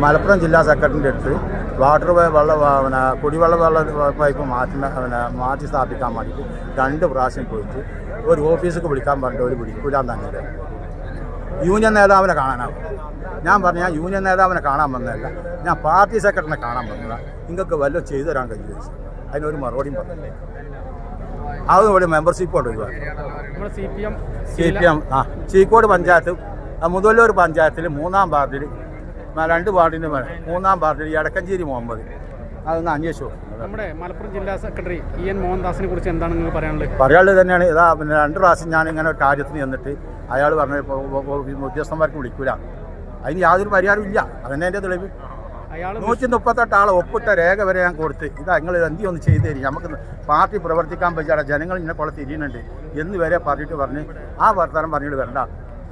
മലപ്പുറം ജില്ലാ സെക്രട്ടറിന്റെ അടുത്ത് വാട്ടർ വെള്ള പിന്നെ കുടിവെള്ള വെള്ള പൈപ്പ് മാറ്റി പിന്നെ മാറ്റി സ്ഥാപിക്കാൻ വേണ്ടിയിട്ട് രണ്ട് പ്രാവശ്യം പോയിട്ട് ഒരു ഓഫീസിലേക്ക് വിളിക്കാൻ പറഞ്ഞിട്ട് ഒരു വിളിക്കൂലാൻ തന്നെ യൂണിയൻ നേതാവിനെ കാണാനാവും. ഞാൻ പറഞ്ഞ യൂണിയൻ നേതാവിനെ കാണാൻ വന്നതല്ല. ഞാൻ പാർട്ടി സെക്രട്ടറിനെ കാണാൻ വന്നതാണ് നിങ്ങൾക്ക് വല്ലതും ചെയ്തു തരാൻ ചോദിച്ചു. അതിനൊരു മറുപടിയും പറഞ്ഞു അതുപോലെ മെമ്പർഷിപ്പ് ഉണ്ട് C P M C P M ആ ചീക്കോട് പഞ്ചായത്ത് മുതലൂർ പഞ്ചായത്തിൽ മൂന്നാം വാർഡിൽ രണ്ട് വാർഡിന് മേലെ മൂന്നാം വാർഡിൽ എടക്കഞ്ചേരി മുഹമ്മദ്. അതൊന്ന് അന്വേഷിച്ചു നമ്മുടെ മലപ്പുറം ജില്ലാ സെക്രട്ടറി ഇ എൻ മോഹൻദാസിനെ കുറിച്ച് എന്താണ് നിങ്ങൾ പറയാനുള്ളത്? പറയാനുള്ളത് തന്നെയാണ്. ഇതാ പിന്നെ രണ്ട് പ്രാവശ്യം ഞാൻ ഇങ്ങനെ കാര്യത്തിന് ചെന്നിട്ട് അയാൾ പറഞ്ഞ ഉദ്യോഗസ്ഥന്മാർക്ക് വിളിക്കൂല. അതിന് യാതൊരു പരിഹാരവും ഇല്ല. അതന്നെ എന്റെ തെളിവ്. അയാൾ നൂറ്റി മുപ്പത്തെട്ട് ആളെ ഒപ്പിട്ട രേഖ വരെ ഞാൻ കൊടുത്ത്. ഇതാ നിങ്ങൾ എന്തി ഒന്ന് ചെയ്തു തരും നമുക്ക് പാർട്ടി പ്രവർത്തിക്കാൻ പറ്റാതെ ജനങ്ങൾ ഇന്നെ കുളം തിരിയുന്നുണ്ട് എന്ന് വരെ പറഞ്ഞിട്ട് പറഞ്ഞ് ആ വർത്തമാനം പറഞ്ഞിട്ട് വരണ്ട.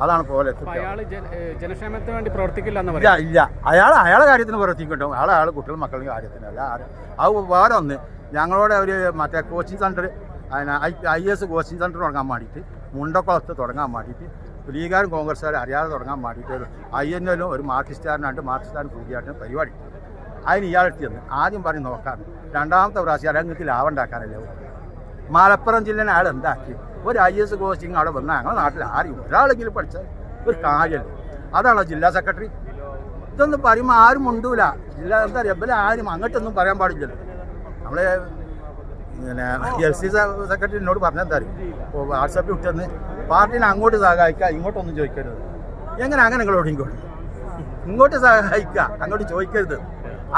അതാണ് പോലെ ജനക്ഷേമത്തിന് വേണ്ടി പ്രവർത്തിക്കില്ല ഇല്ല ഇല്ല. അയാൾ അയാളെ കാര്യത്തിന് പ്രവർത്തിക്കട്ടോ അയാൾ അയാൾ കുട്ടികളും മക്കളുടെ കാര്യത്തിനല്ല അല്ല. അത് വേറെ ഒന്ന്. ഞങ്ങളോട് ഒരു മറ്റേ coaching centre I S coaching centre തുടങ്ങാൻ വേണ്ടിയിട്ട് മുണ്ടക്കുളത്ത് തുടങ്ങാൻ വേണ്ടിയിട്ട് ലീഗാരും കോൺഗ്രസ്സുകാരും അറിയാതെ തുടങ്ങാൻ വേണ്ടിയിട്ട് ഒരു ഐ എൻ എല്ലും ഒരു മാർക്സിസ്റ്റുകാരനായിട്ട് മാർക്സിസ്റ്റുകാരൻ കൂടിയായിട്ട് പരിപാടി. അതിന് ഇയാളെത്തി ചെന്ന് ആദ്യം പറഞ്ഞ് നോക്കാൻ രണ്ടാമത്തെ പ്രാവശ്യം അരങ്ങത്തിൽ ലാവുണ്ടാക്കാനല്ലേ മലപ്പുറം ജില്ലയിൽ അയാൾ എന്താക്കി? ഒരു ഐ എസ് കോച്ചിങ് അവിടെ വന്നാൽ ഞങ്ങളുടെ നാട്ടിൽ ആരും ഒരാളെങ്കിലും പഠിച്ച ഒരു കാര്യമല്ല അതാണോ ജില്ലാ സെക്രട്ടറി ഇതൊന്നും പറയുമ്പോൾ ആരും മുണ്ടൂല ജില്ലാ എന്താ ഇവരെ ആരും അങ്ങോട്ടൊന്നും പറയാൻ പാടില്ല നമ്മളെ ഇങ്ങനെ എൽ സി സെക്രട്ടറി എന്നോട് പറഞ്ഞെന്താ ഇപ്പോൾ വാട്സാപ്പിൽ വിട്ടെന്ന് പാർട്ടീനെ അങ്ങോട്ട് സഹായിക്കുക ഇങ്ങോട്ടൊന്നും ചോദിക്കരുത് എങ്ങനെ അങ്ങനെ നിങ്ങളോട് ഇങ്ങോട്ട് ഇങ്ങോട്ട് സഹായിക്കുക അങ്ങോട്ട് ചോദിക്കരുത്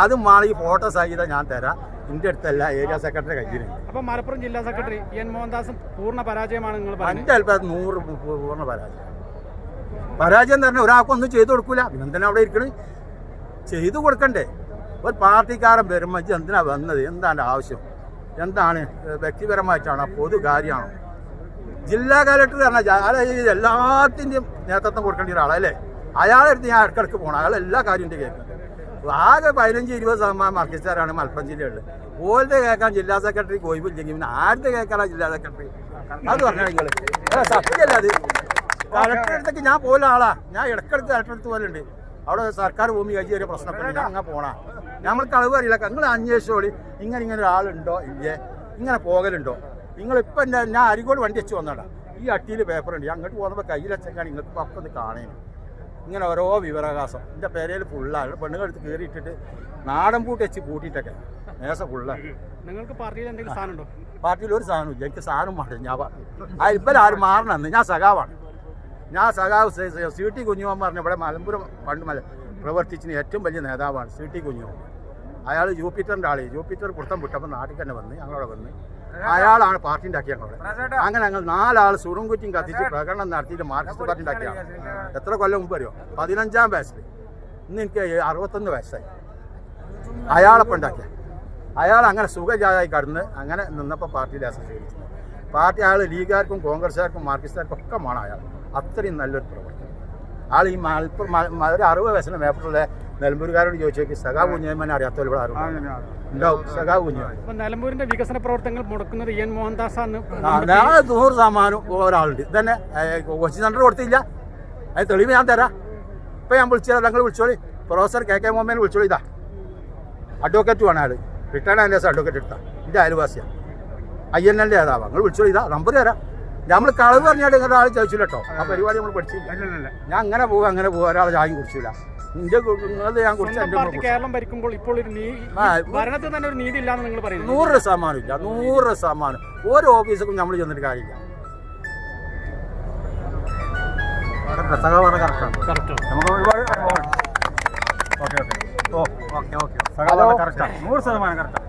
അതും മാറി ഈ ഫോട്ടോ സഹിതം ഞാൻ തരാം. എന്റെ അടുത്തല്ല ഏരിയ സെക്രട്ടറി കയ്യിലുണ്ട് അപ്പൊ മലപ്പുറം ജില്ലാ സെക്രട്ടറി എൻ മോഹൻദാസ് പൂർണ പരാജയമാണ് നിങ്ങൾ എന്റെ അല്പം നൂറ് പൂർണ പരാജയം. പരാജയം എന്ന് പറഞ്ഞാൽ ഒരാൾക്കൊന്നും ചെയ്തു കൊടുക്കൂല. എന്തിനാ അവിടെ ഇരിക്കണ്? ചെയ്തു കൊടുക്കണ്ടേ. ഒരു പാർട്ടിക്കാരൻ വരുമ്പോൾ എന്തിനാ വന്നത്? എന്താണ് ആവശ്യം? എന്താണ് വ്യക്തിപരമായിട്ടാണ് വ്യക്തിപരമായിട്ടാണോ? പൊതു കാര്യമാണോ? ജില്ലാ കലക്ടർ പറഞ്ഞാൽ എല്ലാത്തിന്റെയും നേതൃത്വം കൊടുക്കേണ്ട ഒരാളല്ലേ? അയാളെടുത്ത് ഞാൻ ഇടക്കിടക്ക് പോകണം അയാൾ എല്ലാ കാര്യത്തിന്റെ കേൾക്കുന്നത് ആകെ പതിനഞ്ച് ഇരുപത് ശതമാനം മാർക്കറ്റാരാണ് മലപ്പുറം ജില്ലയുള്ളത് ഓരുടെ കേൾക്കാൻ ജില്ലാ സെക്രട്ടറി കോയിപ്പില്ലെങ്കിൽ പിന്നെ ആരുടെ കേൾക്കാനാ ജില്ലാ സെക്രട്ടറി? അത് പറഞ്ഞാൽ നിങ്ങൾ സത്യമല്ല അത്? കളക്ടർ അടുത്തേക്ക് ഞാൻ പോലെ ആളാ. ഞാൻ ഇടക്കിടക്ക് കളക്ടർ അടുത്ത് പോലുണ്ട് അവിടെ സർക്കാർ ഭൂമി കഴിച്ച് ഒരു പ്രശ്നപ്പെട്ട് ഞാൻ അങ്ങനെ പോണാ. നമ്മൾ കളവ് അറിയില്ല. നിങ്ങൾ അന്വേഷിച്ചോളി ഇങ്ങനെ ഇങ്ങനെ ഒരാളുണ്ടോ ഇല്ലേ? ഇങ്ങനെ പോകലുണ്ടോ? നിങ്ങൾ ഇപ്പം എന്റെ ഞാൻ അരികോട് വണ്ടി വെച്ച് വന്നടാ ഈ അട്ടിയിൽ പേപ്പർ ഉണ്ട് അങ്ങോട്ട് പോകുന്നപ്പോൾ കയ്യിൽ വെച്ചേക്കാണ് നിങ്ങൾക്ക് ഒന്ന് കാണേന്. ഇങ്ങനെ ഓരോ വിവരാകാശം. എന്റെ പേരയിൽ ഫുള്ളാണ് പെണ്ണുകൾ എടുത്ത് കയറിയിട്ടിട്ട് നാടൻ പൂട്ടി വെച്ച് പൂട്ടിയിട്ടൊക്കെ. മേശ ഫുള്ളാണ് നിങ്ങൾക്ക് പാർട്ടിയിൽ എന്തെങ്കിലും സാധനമുണ്ടോ? പാർട്ടിയിൽ ഒരു സാധനമില്ല എനിക്ക് സാധനം മാറി ഞാൻ ആ ഇപ്പം ആരും മാറണമെന്ന് ഞാൻ സഖാവാണ്. ഞാൻ സഖാവ് സി ടി കുഞ്ഞുമോൻ പറഞ്ഞ ഇവിടെ മലമ്പുരം പണ്ട് മല പ്രവർത്തിച്ചിന് ഏറ്റവും വലിയ നേതാവാണ് സി ടി കുഞ്ഞുമോൻ. അയാൾ ജൂപ്പിറ്ററിന്റെ ആളെ. ജൂപ്പിറ്റർ പുറത്തം വിട്ടപ്പോൾ നാട്ടിൽ തന്നെ വന്ന് ഞങ്ങളവിടെ വന്ന് അയാളാണ് പാർട്ടി ഉണ്ടാക്കിയത് അങ്ങനെ ഞങ്ങൾ നാലാൾ സുറുങ്കുറ്റിയും കത്തിച്ച് പ്രകടനം നടത്തിയിട്ട് മാർക്സിസ്റ്റ് പാർട്ടി ഉണ്ടാക്കിയാണ് എത്ര കൊല്ലം മുമ്പ് അറിയോ? പതിനഞ്ചാം വയസ്സിൽ ഇന്ന് എനിക്ക് അറുപത്തൊന്ന് വയസ്സായി. അയാളപ്പം ഉണ്ടാക്കിയ? അയാൾ അങ്ങനെ സുഖജാതായി കടന്ന് അങ്ങനെ നിന്നപ്പോൾ പാർട്ടിയിൽ അസോസിയേറ്റ് പാർട്ടി അയാൾ ലീഗുകാർക്കും കോൺഗ്രസ്സുകാർക്കും മാർക്സിസ്റ്റുകാർക്കും ഒക്കെ വേണം അയാൾ. അത്രയും നല്ലൊരു പ്രവർത്തനം ആൾ ഈ മലപ്പുറം ഒരു അറുപത് വയസ്സിന് മേപ്പറുള്ള നിലമ്പൂരുകാരോട് ചോദിച്ചു സഖാ കുഞ്ഞമ്മനെ അറിയാത്തവർ ഇവിടെ ആരും ഉണ്ടാവും സഖാ കുഞ്ഞമ്മൻ നിലമ്പൂരിന്റെ വികസന പ്രവർത്തനങ്ങൾ മുടക്കുന്നത് ഇയൻ മോഹൻദാസ് നൂറ് ശതമാനം ഒരാളുണ്ട്. ഇതന്നെ കൊച്ചി സെന്റർ കൊടുത്തില്ല. അത് തെളിവ് ഞാൻ തരാം. ഇപ്പം ഞാൻ വിളിച്ചാൽ തങ്ങൾ വിളിച്ചോളി. പ്രൊഫസർ കെ കെ മോഹമ്മേനെ വിളിച്ചോളി ഇതാ. അഡ്വക്കേറ്റ് വേണം അയാൾ റിട്ടേൺ ആൻഡ് അഡ്വക്കേറ്റ് എടുത്താ. എന്റെ അയൽവാസിയാണ് ഐ എൻ എല്ലിന്റെ ഏതാവാ നിങ്ങൾ വിളിച്ചോളി ഇതാ നമ്പർ തരാം. നമ്മൾ കളവ് പറഞ്ഞാൽ ഇങ്ങനെ ആൾ ചോദിച്ചില്ല കേട്ടോ ആ പരിപാടി നമ്മൾ പഠിച്ചില്ല. ഞാൻ അങ്ങനെ പോവുക അങ്ങനെ പോവുക ഒരാൾ ചായം കുടിച്ചില്ല കേരളം ഭരിക്കുമ്പോൾ ഇപ്പോൾ ഒരു ഭരണത്തിൽ തന്നെ ഒരു നീതി ഇല്ലാന്ന് നിങ്ങൾ പറയുന്നു നൂറ് ശതമാനം ഇല്ല നൂറ് ശതമാനം. ഓരോ ഓഫീസിലും നമ്മൾ ചെന്നിട്ട് കാര്യമില്ല നൂറ് ശതമാനം കറക്റ്റാണ്